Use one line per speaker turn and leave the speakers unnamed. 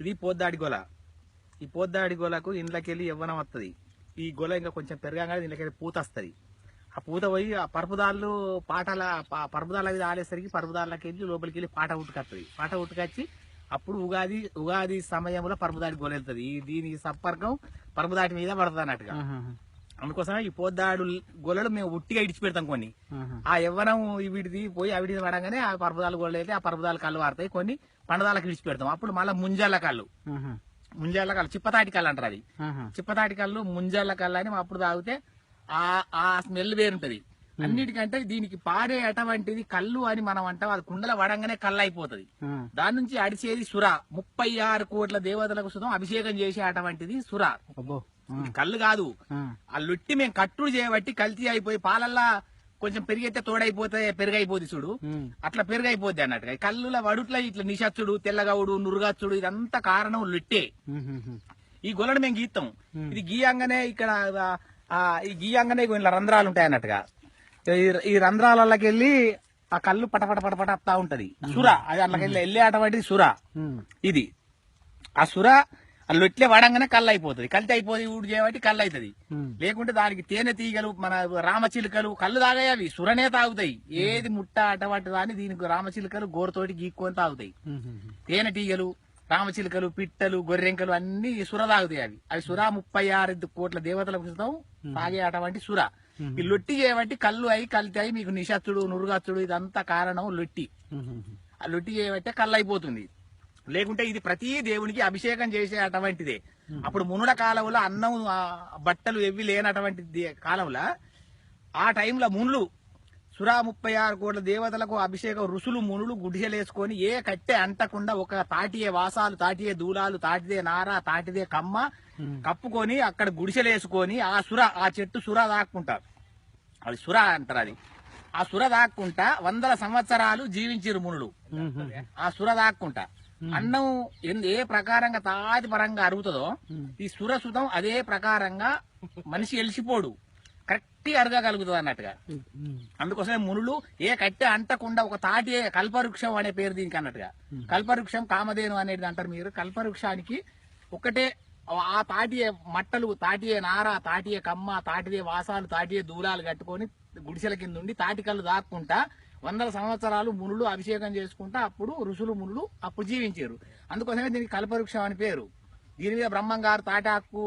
ఇది పోద్దాడి గొల. ఈ పోద్దాడి గొలకు ఇండ్లకెళ్ళి యవ్వనం వస్తుంది ఈ గొల ఇంకా కొంచెం పెరగగానే ఇండ్లకెళ్ళి పూత వస్తుంది. ఆ పూత పోయి ఆ పరుపుదాళ్ళు పాటల పరుపుదాళ్ళ మీద ఆడేసరికి పరుపుదాళ్ళకి వెళ్ళి లోపలికి వెళ్ళి పాట ఉట్టుకొస్తుంది పాట ఉట్టుకొచ్చి అప్పుడు ఉగాది ఉగాది సమయంలో పరుపుదాడి గొల వెళ్తుంది ఈ దీని సంపర్కం పరుపుదాటి మీద పడుతుంది అన్నట్టుగా అందుకోసమే ఈ పోద్దాడు గొలలు మేము ఉట్టిగా ఇడిచి పెడతాం కొన్ని. ఆ యవ్వనం వీటిది పోయి అవిటిది పడగానే ఆ పర్వతాలు గొడవ అయితే ఆ పర్వతాలు కళ్ళు వాడతాయి కొన్ని పండదాలకు విడిచి పెడతాం. అప్పుడు మళ్ళీ ముంజాల కళ్ళు. ముంజాల కళ్ళు చిప్పతాటి కళ్ళు అంటారు అది. చిప్పతాటి కళ్ళు ముంజాల కళ్ళు అని అప్పుడు తాగితే ఆ ఆ స్మెల్ వేరుంటది. అన్నిటికంటే దీనికి పాడే అటువంటిది కళ్ళు అని మనం అంటాం. అది కుండల వడంగానే కళ్ళు అయిపోతుంది దాని నుంచి అడిచేది సుర. ముప్పై ఆరు కోట్ల దేవతలకు సుతం అభిషేకం చేసే అటువంటిది సుర. కళ్ళు కాదు. ఆ. లొట్టి మేము కట్టుడు చేయబట్టి కల్తీ అయిపోయి పాలల్లా కొంచెం పెరిగితే తోడైపోతే పెరుగైపోద్ది చూడు. అట్లా పెరుగైపోద్ది అన్నట్టుగా. కళ్ళుల వడుట్ల ఇట్లా నిషచ్చుడు తెల్లగవుడు నురుగచ్చుడు ఇదంతా కారణం లొట్టే. ఈ గొలను మేము గీస్తాం ఇది గీయంగానే ఇక్కడ ఈ గీయంగానే ఇలా రంధ్రాలు ఉంటాయి అన్నట్టుగా. ఈ- రంధ్రాలకి వెళ్ళి ఆ కళ్ళు పటపట పటపట వస్తా ఉంటది. సుర అది అట్లకి వెళ్ళి వెళ్ళే అటువంటిది సుర. ఇది. ఆ సుర ఆ లొట్లే వడంగానే కళ్ళు అయిపోతుంది కల్తీ అయిపోయి ఊడి చేయబట్టి కళ్ళు అవుతుంది లేకుంటే దానికి తేనె తీగలు మన రామచిలుకలు కళ్ళు తాగాయి అవి సురనే తాగుతాయి. ఏది ముట్ట అటువంటి దాన్ని దీనికి రామచిలుకలు గోరతోటి గీక్కొని తాగుతాయి. తేనె తీగలు రామచిలుకలు పిట్టలు గొర్రెంకలు అన్ని సుర తాగుతాయి అవి. అవి సుర ముప్పై ఆరు కోట్ల దేవతలకు సుతం తాగే అటువంటి సుర. ఈ లొట్టి చేయబట్టి కళ్ళు అయి కలితే అయి మీకు నిషత్తుడు నురుగచ్చుడు ఇదంతా కారణం లొట్టి. ఆ లొట్టి చేయబట్టే కళ్ళు అయిపోతుంది లేకుంటే ఇది ప్రతి దేవునికి అభిషేకం చేసే అటువంటిదే. అప్పుడు మునుల కాలంలో అన్నం బట్టలు ఎవ్వి లేనటువంటి కాలంలో ఆ టైంలో మునులు సురా ముప్పై ఆరు కోట్ల దేవతలకు అభిషేకం ఋషులు మునులు గుడిసెలేసుకొని ఏ కట్టె అంటకుండా ఒక తాటియే వాసాలు తాటియే దూలాలు తాటిదే నార తాటిదే కమ్మ కప్పుకొని అక్కడ గుడిసెలేసుకొని ఆ సుర ఆ చెట్టు సుర దాక్కుంటారు. అది సుర అంటారు అది. ఆ సుర దాక్కుంటా వందల సంవత్సరాలు జీవించిరు మునులు. ఆ సుర దాక్కుంటా. అన్నం ఎందు ఏ ప్రకారంగా తాటి పరంగా అరుగుతుందో ఈ సుర సుతం అదే ప్రకారంగా మనిషి ఎలిసిపోడు. కరెక్ట్ అరగగలుగుతుంది అన్నట్టుగా. అందుకోసమే మునులు ఏ కట్టె అంటకుండా ఒక తాటి కల్పవృక్షం అనే పేరు దీనికి అన్నట్టుగా. కల్పవృక్షం కామధేను అనేది అంటారు మీరు. కల్పవృక్షానికి ఒకటే ఆ తాటియే మట్టలు తాటియే నార తాటియే కమ్మ తాటిదే వాసాలు తాటియే దూలాలు కట్టుకొని గుడిసెల కింద ఉండి తాటికల్లు దాక్కుంటా వందల సంవత్సరాలు మునులు అభిషేకం చేసుకుంటా అప్పుడు ఋషులు మునులు అప్పుడు జీవించారు. అందుకోసమే దీనికి కల్పవృక్షం అని పేరు. దీని మీద బ్రహ్మంగారు తాటాకు